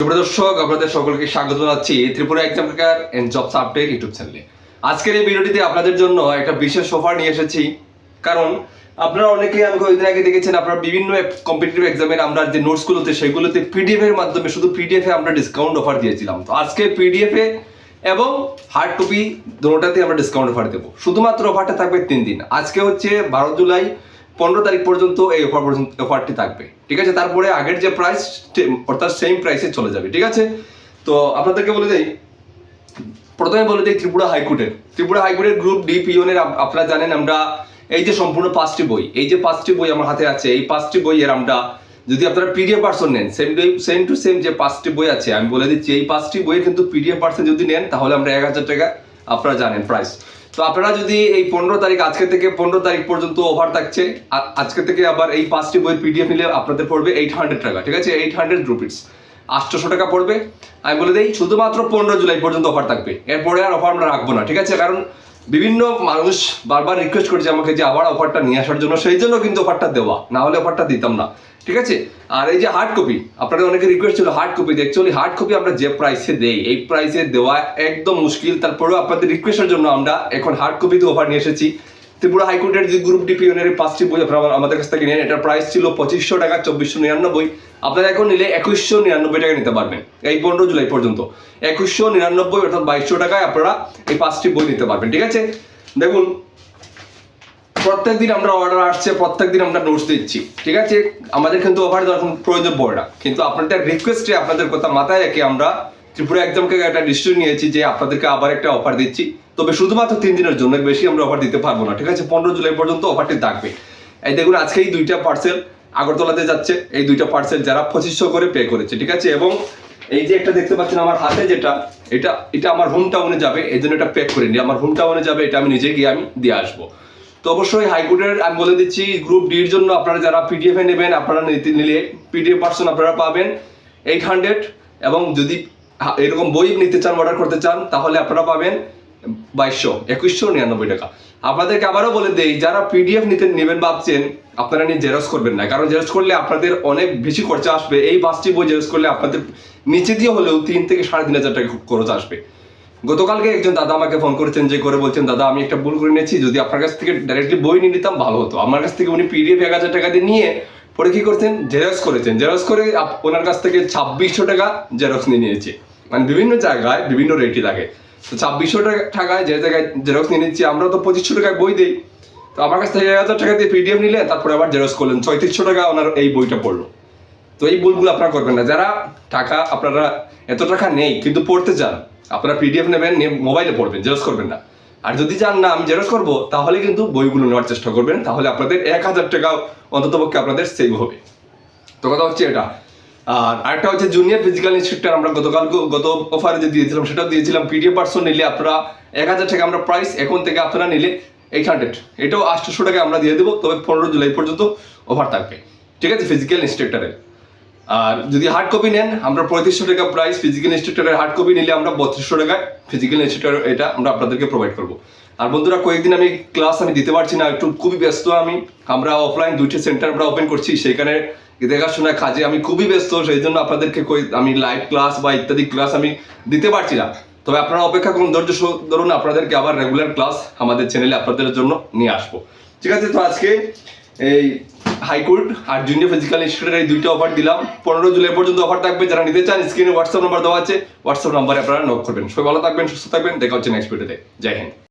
সুপ্রিয় আপনাদের সকলকে স্বাগত জানাচ্ছি Tripura exam tracker and jobs update YouTube চ্যানেলে আজকের এই ভিডিওটিতে আপনাদের জন্য একটা বিশেষ অফার নিয়ে এসেছি। কারণ আপনারা অনেকেই, আমি কয়েকদিন আগে দেখেছেন, আপনারা বিভিন্ন কম্পিটিটিভ এক্সামের আমরা যে নোটসগুলোতে সেগুলোতে পিডিএফ এর মাধ্যমে, শুধু পিডিএফ এ আমরা ডিসকাউন্ট অফার দিয়েছিলাম। তো আজকে পিডিএফ এ এবং হার্ড কপি দুটোটাতে আমরা ডিসকাউন্ট অফার দেবো। শুধুমাত্র অফারটা থাকবে তিন দিন। আজকে হচ্ছে বারো জুলাই পনেরো তারিখ পর্যন্ত এই অফার পর্যন্ত অফারটি থাকবে। ঠিক আছে? তারপরে আগের যে প্রাইস অর্থাৎ সেম প্রাইসে চলে যাবে। ঠিক আছে? তো আপনাদেরকে বলে দেই, প্রথমে বলে দিই ত্রিপুরা হাইকোর্টের ত্রিপুরা হাইকোর্টের গ্রুপ ডি পিওনের আপনারা জানেন আমরা এই যে সম্পূর্ণ পাঁচটি বই, এই যে পাঁচটি বই আমার হাতে আছে, এই পাঁচটি বইয়ের আমরা যদি আপনারা পিডিএফ পার্সন নেন সেম সেম টু সেম যে পাঁচটি বই আছে, আমি বলে দিচ্ছি, এই পাঁচটি বইয়ের কিন্তু পিডিএফ পার্সন যদি নেন, তাহলে আমরা এক হাজার টাকা আপনারা জানেন প্রাইস তো আপনারা যদি এই পনেরো তারিখ আজকে থেকে পনেরো তারিখ পর্যন্ত অফার থাকছে আজকে থেকে আবার এই পাঁচটি বইয়ের পিডিএফ নিলে আপনাদের পড়বে এইট হান্ড্রেড টাকা, ঠিক আছে? এইট হান্ড্রেড রুপিস আটশোশো টাকা পড়বে। আমি বলে দিই, শুধুমাত্র পনেরো জুলাই পর্যন্ত অফার থাকবে। এরপরে আর অফার আমরা রাখব না, ঠিক আছে? কারণ বিভিন্ন মানুষ বারবার রিকোয়েস্ট করেছে আমাকে যে আবার অফারটা নিয়ে আসার জন্য, সেই জন্য কিন্তু অফারটা দেওয়া। না হলে অফারটা দিতাম না। ঠিক আছে? আর এই যে হার্ড কপি আপনাদের অনেকে রিকোয়েস্ট ছিল hard copy actually hard copy আমরা যে প্রাইসে দেই, এই প্রাইসে দেওয়া একদম মুশকিল। তারপরেও আপনাদের রিকোয়েস্টের জন্য আমরা এখন হার্ড কপিতে অফার নিয়ে এসেছি। ত্রিপুরা হাইকোর্টের যে গ্রুপ ডি পিওনের পাঁচটি বই আপনারা আমাদের কাছ থেকে নেন। এটার প্রাইস ছিল পঁচিশশো টাকা, চব্বিশশো নিরানব্বই। আপনারা এখন নিলে একুশশো নিরানব্বই টাকা নিতে পারবেন। এই পনেরো জুলাই পর্যন্ত। একুশশো নিরানব্বই অর্থাৎ বাইশশো টাকায় আপনারা এই পাঁচটি বই নিতে পারবেন, ঠিক আছে? দেখুন, প্রত্যেক দিন আমরা অর্ডার আসছে, প্রত্যেক দিন আমরা নোটস দিচ্ছি, ঠিক আছে? আমাদের কিন্তু ওভার এখন প্রয়োজন পড়ে না। কিন্তু আপনাদের রিকোয়েস্টে আপনাদের কথা মাথায় রেখে আমরা ত্রিপুরা একদমকে একটা ডিসিশন নিয়েছি যে আপনাদেরকে আবার একটা অফার দিচ্ছি। তবে শুধুমাত্র তিন দিনের জন্য বেশি আমরা অফার দিতে পারব না, ঠিক আছে? পনেরো জুলাই পর্যন্ত অফারটি থাকবে। এই দেখুন আজকে এই দুইটা পার্সেল আগরতলাতে যাচ্ছে। এই দুইটা পার্সেল যারা পঁচিশশো করে পে করেছে, ঠিক আছে? এবং এই যে একটা দেখতে পাচ্ছেন আমার হাতে যেটা, এটা এটা আমার হোম টাউনে যাবে, এই জন্য এটা প্যাক করে নিই আমার হোম টাউনে যাবে, এটা আমি নিজে গিয়ে আমি দিয়ে আসব। তো অবশ্যই হাইকোর্টের আমি বলে দিচ্ছি গ্রুপ ডির জন্য আপনারা যারা পিডিএফ নেবেন, আপনারা নিলে পিডিএফ পার্সন আপনারা পাবেন এইট হান্ড্রেড এবং যদি এরকম বই নিতে চান অর্ডার করতে চান, তাহলে আপনারা পাবেন বাইশশো, একুশশো নিরানব্বই টাকা। আপনাদেরকে আবারও বলে দেই, যারা পিডিএফ নিতে নেবেন ভাবছেন, আপনারা নিয়ে জেরক্স করবেন না। কারণ জেরক্স করলে আপনাদের অনেক বেশি খরচা আসবে। এই পাঁচটি বই জেরক্স করলে আপনাদের নিচে দিয়ে হলেও তিন থেকে সাড়ে তিন হাজার টাকা খরচ আসবে। গতকালকে একজন দাদা আমাকে ফোন করেছেন, যে করে বলছেন, দাদা, আমি একটা ভুল করে নিয়েছি, যদি আপনার কাছ থেকে ডাইরেক্টলি বই নিয়ে নিতাম, ভালো হতো। আমার কাছ থেকে উনি পিডিএফ এক হাজার টাকা দিয়ে নিয়ে পরে কি করছেন? জেরক্স করেছেন। জেরক্স করে ওনার কাছ থেকে ছাব্বিশশো টাকা জেরক্স নিয়ে নিয়েছে। মানে বিভিন্ন জায়গায় বিভিন্ন রেটই লাগে। তো ছাব্বিশশো টাকা টাকায় যে জায়গায় জেরক্স নিয়ে নিচ্ছি, আমরা তো পঁচিশশো টাকায় বই দিই। তো আমার কাছ থেকে এক হাজার টাকা দিয়ে পিডিএফ নিলেন, তারপরে আবার জেরক্স করলেন। ছয়ত্রিশশো টাকা ওনার এই বইটা পড়ল। তো এই ভুলগুলো আপনারা করবেন না। যারা টাকা আপনারা এত টাকা নেই, কিন্তু পড়তে চান, আপনারা পিডিএফ নেবেন, নিয়ে মোবাইলে পড়বেন জেরক্স করবেন না। আর যদি চান না, আমি জেরক্স করব, তাহলে কিন্তু বইগুলো নেওয়ার চেষ্টা করবেন। তাহলে আপনাদের এক হাজার টাকা অন্ততপক্ষে আপনাদের সেভ হবে। তো কথা হচ্ছে এটা। আর আরেকটা হচ্ছে জুনিয়র ফিজিক্যাল ইনস্ট্রাক্টর আমরা গতকাল গত অফারে যে দিয়েছিলাম, সেটাও দিয়েছিলাম। পিডিএফ পার্সন নিলে আপনারা এক হাজার টাকা আমরা প্রাইস এখন থেকে আপনারা নিলে এইট হান্ড্রেড এটাও আটশোশো টাকা আমরা দিয়ে দেবো, তবে পনেরো জুলাই পর্যন্ত অফার থাকবে। ঠিক আছে ফিজিক্যাল ইনস্ট্রাক্টরের আর যদি হার্ড কপি নেন, আমরা পঁয়ত্রিশশো টাকা প্রাইস ফিজিক্যাল ইনস্ট্রাক্টরের হার্ড কপি নিলে আমরা বত্রিশশো টাকায় ফিজিক্যাল ইনস্ট্রাক্টর এটা আমরা আপনাদেরকে প্রোভাইড করব। আর বন্ধুরা, কয়েকদিন আমি ক্লাস আমি দিতে পারছি না, একটু খুবই ব্যস্ত আমি। আমরা অফলাইন দুইটা সেন্টার আমরা ওপেন করছি সেখানে দেখাশোনা কাজে আমি খুবই ব্যস্ত সেই জন্য আপনাদেরকে কই- আমি লাইভ ক্লাস বা ইত্যাদি ক্লাস আমি দিতে পারছি না। তবে আপনারা অপেক্ষা করুন, ধৈর্য ধরুন আপনাদেরকে আবার রেগুলার ক্লাস আমাদের চ্যানেলে আপনাদের জন্য নিয়ে আসব। ঠিক আছে, তো আজকে এই হাইকোর্ট আর জুনিয়র ফিজিক্যাল ইনস্টিটিউটের এই দুইটা অফার দিলাম। পনেরো জুলাই পর্যন্ত অফার থাকবে, যারা নিতে চান স্ক্রিনে হোয়াটসঅ্যাপ নাম্বার দেওয়া আছে। হোয়াটসঅ্যাপ নাম্বারে আপনারা নোট করবেন। সবাই ভালো থাকবেন, সুস্থ থাকবেন, দেখা হচ্ছে নেক্সট ভিডিওতে জয় হিন্দ।